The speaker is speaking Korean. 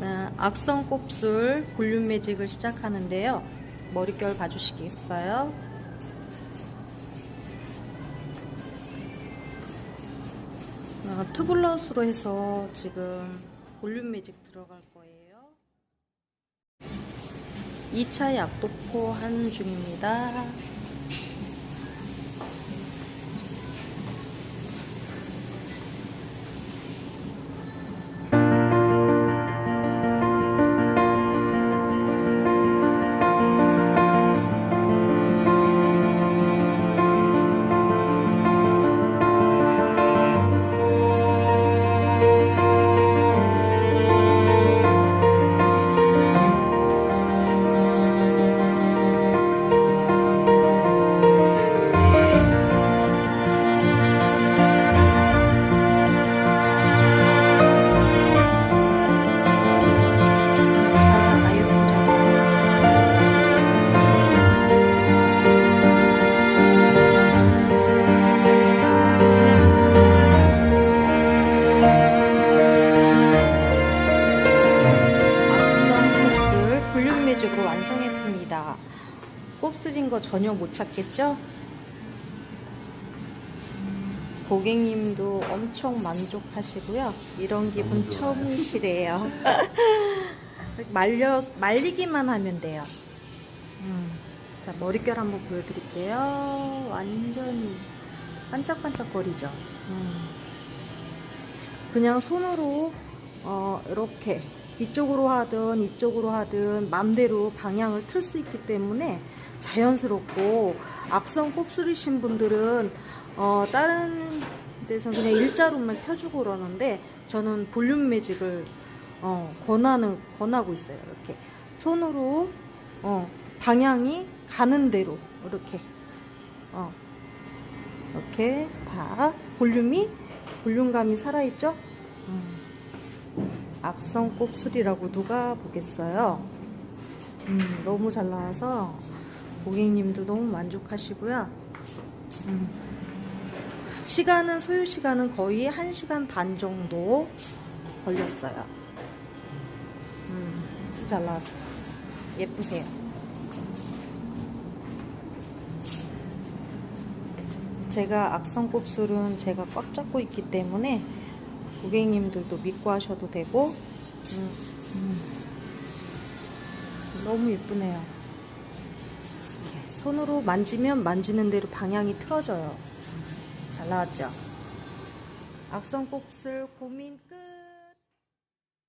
아, 악성 곱슬 볼륨 매직을 시작하는데요. 머릿결 봐주시겠어요? 아, 투블러스로 해서 지금 볼륨 매직 들어갈 거예요. 2차 약도포 한 중입니다. 완성했습니다. 곱슬인 거 전혀 못 찾겠죠? 고객님도 엄청 만족하시고요. 이런 기분 처음이시래요. 말려 말리기만 하면 돼요. 음. 자 머릿결 한번 보여드릴게요. 완전히 반짝반짝거리죠. 음. 그냥 손으로 어, 이렇게 이쪽으로 하든 이쪽으로 하든 맘대로 방향을 틀 수 있기 때문에 자연스럽고 악성 곱슬이신 분들은 어, 다른 데서 그냥 일자로만 펴주고 그러는데 저는 볼륨 매직을 어, 권하는 권하고 있어요. 이렇게 손으로 어, 방향이 가는 대로 이렇게 어, 이렇게 다 볼륨이 볼륨감이 살아있죠? 음. 악성 곱슬이라고 누가 보겠어요? 음, 너무 잘 나와서 고객님도 너무 만족하시고요. 음. 시간은 소요 시간은 거의 1시간 반 정도 걸렸어요. 음, 잘 나왔어요. 예쁘세요. 제가 악성 곱슬은 제가 꽉 잡고 있기 때문에 고객님들도 믿고 하셔도 되고 음, 음. 너무 예쁘네요. 손으로 만지면 만지는 대로 방향이 틀어져요. 잘 나왔죠? 악성 곱슬 고민 끝.